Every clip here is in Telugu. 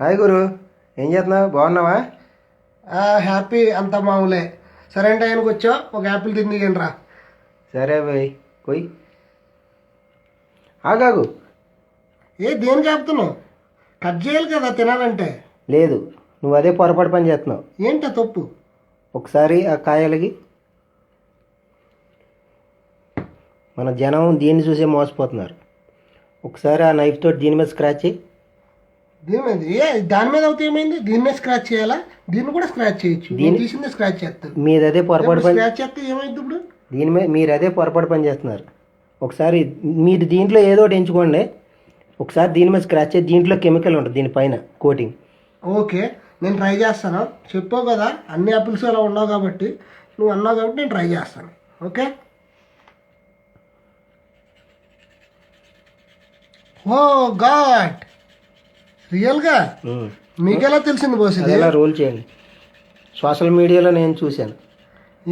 హాయ్ గురు ఏం చేస్తున్నావు? బాగున్నావా? ఆ, హ్యాపీ అంత మామూలే. సరే అంటే ఆయనకు వచ్చావు ఒక యాపిల్ తిందిగండి రా. సరే పోయి ఆగాగు ఏ దేని చెప్తున్నావు కట్ చేయాలి కదా తినాలంటే. లేదు నువ్వు అదే పొరపాటు పని చేస్తున్నావు. ఏంట తప్పు? ఒకసారి ఆ కాయలకి మన జనం దీన్ని చూసే మోసపోతున్నారు. ఒకసారి ఆ నైఫ్ తోటి దీని మీద స్క్రాచ్ చేయి దీని మీద ఏ దాని మీద అవుతే ఏమైంది? దీని మీద స్క్రాచ్ చేయాలా? దీన్ని కూడా స్క్రాచ్ చేయొచ్చు. నేను తీసింది స్క్రాచ్ చేస్తాను మీది అదే పొరపాటు పని స్క్రాచ్ చేస్తే ఏమైంది ఇప్పుడు? దీని మీద మీరు అదే పొరపాటు పని చేస్తున్నారు. ఒకసారి మీరు దీంట్లో ఏదో ఒకటి ఎంచుకోండి. ఒకసారి దీని మీద స్క్రాచ్ చేసి దీంట్లో కెమికల్ ఉంటుంది దీనిపైన కోటింగ్ ఓకే నేను ట్రై చేస్తాను. చెప్పావు కదా అన్ని యాపిల్స్ అలా ఉండవు కాబట్టి నువ్వు అన్నావు కాబట్టి నేను ట్రై చేస్తాను. ఓకే? Oh god! రియల్గా? మీకెలా తెలిసింది బాస్ ఇది? అలా రోల్ చేయండి. సోషల్ మీడియాలో నేను చూశాను.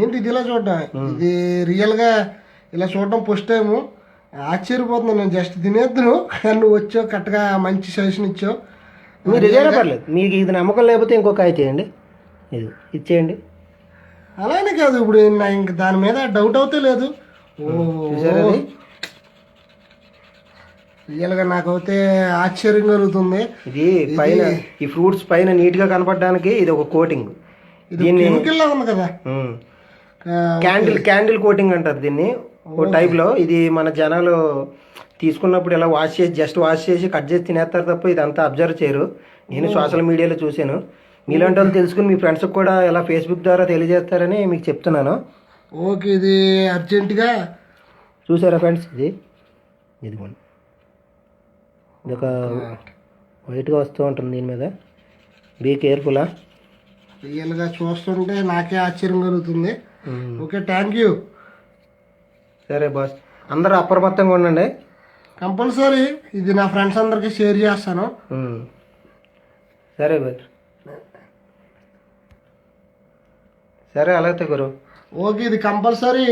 ఏంటి ఇది ఇలా చూడడం ఇది రియల్గా ఇలా చూడడం ఫస్ట్ టైము ఆశ్చర్యపోతున్నాను నేను జస్ట్ తినేద్దును. కానీ నువ్వు వచ్చావు కరెక్ట్గా మంచి సజెషన్ ఇచ్చావు. మీరు ఇదేనా పర్లేదు. మీకు ఇది నమ్మకం లేకపోతే ఇంకో కాయ చేయండి. ఇది ఇచ్చేయండి అలానే కాదు ఇప్పుడు నా ఇంక దాని మీద డౌట్ అవుతే లేదు. అది? రియల్గా నాకైతే ఆశ్చర్యం కలుగుతుంది. ఇది పైన ఈ ఫ్రూట్స్ పైన నీట్గా కనపడడానికి ఇది ఒక కోటింగ్. ఇది ఉంది కదా? క్యాండిల్ క్యాండిల్ కోటింగ్ అంటారు దీన్ని. ఓ టైప్లో ఇది మన జనాలు తీసుకున్నప్పుడు ఇలా వాష్ చేసి జస్ట్ వాష్ చేసి కట్ చేసి తినేస్తారు తప్ప ఇదంతా అబ్జర్వ్ చేయరు. నేను సోషల్ మీడియాలో చూశాను. మీలాంటి వాళ్ళు తెలుసుకుని మీ ఫ్రెండ్స్కి కూడా ఇలా ఫేస్బుక్ ద్వారా తెలియజేస్తారని మీకు చెప్తున్నాను. ఓకే ఇది అర్జెంటుగా చూసారా ఫ్రెండ్స్ ఇది? ఇదిగోండి. ఇది ఒక వైట్గా వస్తూ ఉంటుంది దీని మీద. బీ కేర్ఫుల్లా రియల్గా చూస్తుంటే నాకే ఆశ్చర్యం కలుగుతుంది. ఓకే థ్యాంక్ యూ సరే బాస్ అందరూ అప్రమత్తంగా ఉండండి. కంపల్సరీ ఇది నా ఫ్రెండ్స్ అందరికీ షేర్ చేస్తాను. ఉమ్. సరే బాయ్ సరే అలాగే గురు. ఓకే ఇది కంపల్సరీ